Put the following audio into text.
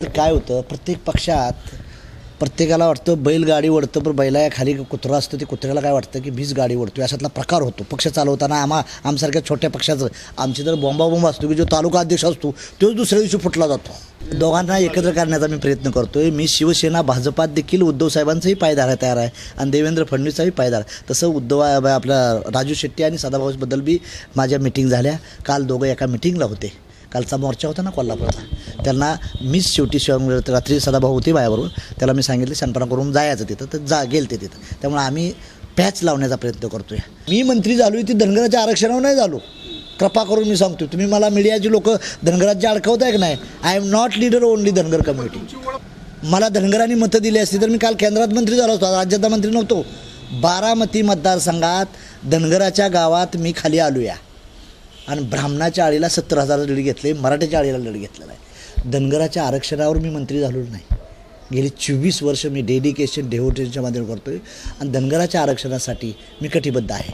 तर काय होतं प्रत्येक पक्षात प्रत्येकाला वाटतं बैलगाडी ओढतं पण बैला खाली कुत्रा असतं ते कुत्र्याला काय वाटतं की भीज गाडी ओढतो अशातला प्रकार होतो. पक्ष चालवताना आम्हा आमसारख्या छोट्या पक्षाचं आमची तर बॉम्बा असतो की जो तालुका अध्यक्ष असतो तोच दुसऱ्या दिवशी फुटला जातो. दोघांना एकत्र करण्याचा मी प्रयत्न करतोय. मी शिवसेना भाजपात देखील उद्धव साहेबांचाही पायदार तयार आहे. आणि देवेंद्र फडणवीसचाही पायदार तसं उद्धव आपल्या राजू शेट्टी आणि सदाभाऊबद्दल बी माझ्या मिटिंग झाल्या. काल दोघं एका मिटिंगला होते. कालचा मोर्चा होता ना कोल्हापूरचा. त्यांना मीच शेवटी शिवाय म्हणजे रात्री सदाभाऊ होती बायाबरोबर त्याला मी सांगितलं शांतपणा करून जायचं तिथं. तर जा गेल ते तिथं. त्यामुळे आम्ही पॅच लावण्याचा प्रयत्न करतोय. मी मंत्री झालो ती धनगराच्या आरक्षणावर नाही झालो. कृपा करून मी सांगतो तुम्ही मला मीडियाची लोक धनगराच्या अडकवताय की नाही? I am not leader only Dhangar community मला धनगरांनी मतं दिली असती तर मी काल केंद्रात मंत्री झालो होतो. राज्याचा मंत्री नव्हतो. बारामती मतदारसंघात धनगराच्या गावात मी खाली आलो या आणि ब्राह्मणाच्या आळीला सत्तर हजार लीड घेतले मराठ्याच्या आळीला लीड घेतलेला आहे. धनगराच्या आरक्षणावर मी मंत्री झालो नाही. गेली चोवीस वर्ष मी डेडिकेशन डेव्होटेशनच्या माध्यमातून करतो आहे आणि धनगराच्या आरक्षणासाठी मी कटिबद्ध आहे.